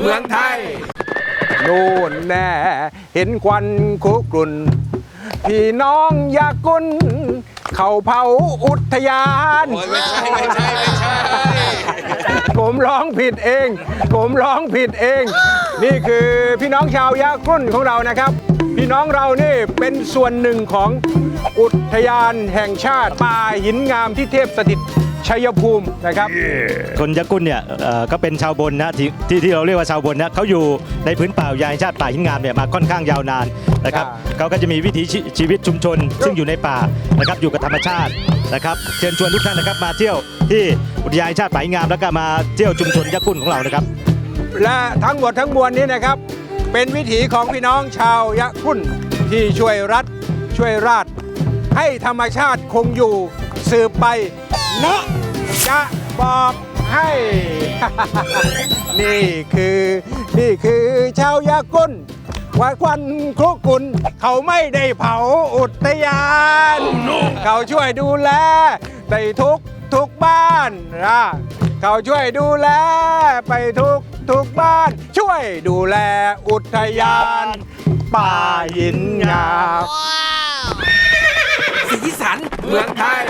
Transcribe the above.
เมืองไทย นู่นแน่ เห็นควันคุกรุ่น พี่น้องอยากกุนเขาเผาอุทยาน โอ้ยไม่ใช่ไม่ใช่ไม่ใช่ ผมร้องผิดเอง ผมร้องผิดเอง นี่คือพี่น้องชาวยะกรุ่นของเรานะครับ พี่น้องเรานี่เป็นส่วนหนึ่งของอุทยานแห่งชาติป่าหินงามที่เทพสถิต ชัยภูมินะครับ คนยะกุลเนี่ยเอ่อก็เป็นชาวบนนะที่ที่ที่เราเรียกว่าชาวบนนะเขาอยู่ในพื้นป่าอุทยานแห่งชาติป่าหินงามเนี่ยมาค่อนข้างยาวนานนะครับอ่า เขาก็จะมีวิถีชีชีวิตชุมชน ซึ่งอยู่ในป่านะครับอยู่กับธรรมชาตินะครับเชิญชวนทุกท่านนะครับมาเที่ยวที่อุทยานแห่งชาติป่าหินงามแล้วก็มาเที่ยวชุมชนยะกุลของเรานะครับ และทั้งหมดทั้งมวลนี้นะครับ เป็นวิถีของพี่น้องชาวยะกุ่นที่ช่วยรัฐช่วยราชให้ธรรมชาติคงอยู่สืบไป เนะจะบอกให้ นี่คือนี่คือชาวยะกุ่นว่าควันครุกุลเขาไม่ได้เผาอุทยาน เขาช่วยดูแลในทุกทุกบ้านนะเขาช่วยดูแลไปทุกทุกบ้าน ช่วยดูแลอุทยาน ป่าหินงามสีสันเมืองไทย